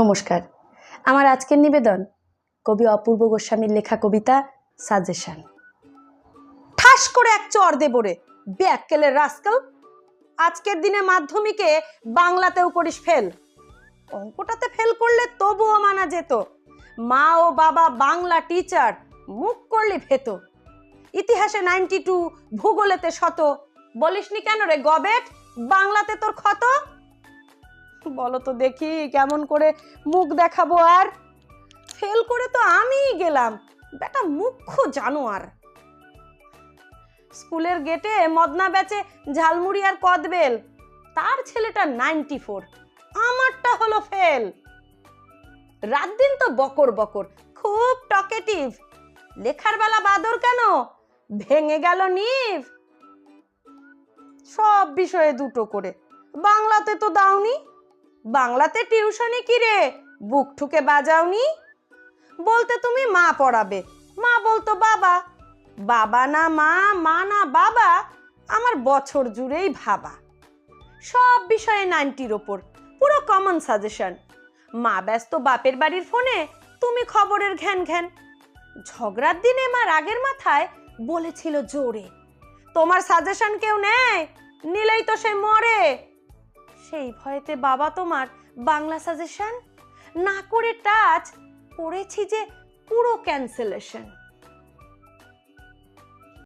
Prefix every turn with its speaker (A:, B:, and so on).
A: নমস্কার। আমার আজকের নিবেদন, কবি অপূর্ব গোস্বামীর লেখা কবিতা সাজেশন ঠাস করে এক চর দেব রে ব্যাককেলের রাস্কাল। আজকের দিনে মাধ্যমিকে বাংলাতেও করিস ফেল। অঙ্কটাতে ফেল করলে তবুও মানা যেত। মা ও বাবা বাংলা টিচার মুখ করলে ভেত। ইতিহাসে নাইনটি টু ভূগোলেতে শত। বলিসনি কেন রে গবেট, বাংলাতে তোর ক্ষত? বলো তো দেখি কেমন করে মুখ দেখাবো আর? ফেল করে তো আমিই গেলাম। বেটা মুখ্য জানোয়ার। স্কুলের গেটে মদনা বেচে ঝালমুড়ি আর কদবেল তার ছেলেটা নাইনটি ফোর। আমারটা হলো ফেল। রাত দিন তো বকর বকর, খুব টকেটিভ। লেখার বেলা বাদর কেন? ভেঙে গেল নিভ সব বিষয়ে দুটো করে। বাংলাতে তো দাওনি। বাংলাতে টিউশনি কি রে? বুক ঠুকে বাজাওনি? বলতে তুমি মা পড়াবে। মা বলতো বাবা বাবা না মা মা না বাবা, আমার বছর জুড়েই ভাবা। সব বিষয়ে নাইনটির ওপর, পুরো কমন সাজেশন মা ব্যস্ত বাপের বাড়ির ফোনে তুমি খবরের ঘ্যান ঘ্যান। ঝগড়ার দিনে মা রাগের মাথায় বলেছিল জোরে। তোমার সাজেশন কেউ নেয়? নিলেই তো সে মরে। সেই ভয়েতে বাবা তোমার বাংলা সাজেশন না করে টাচ করেছি যে পুরো ক্যান্সেলেশন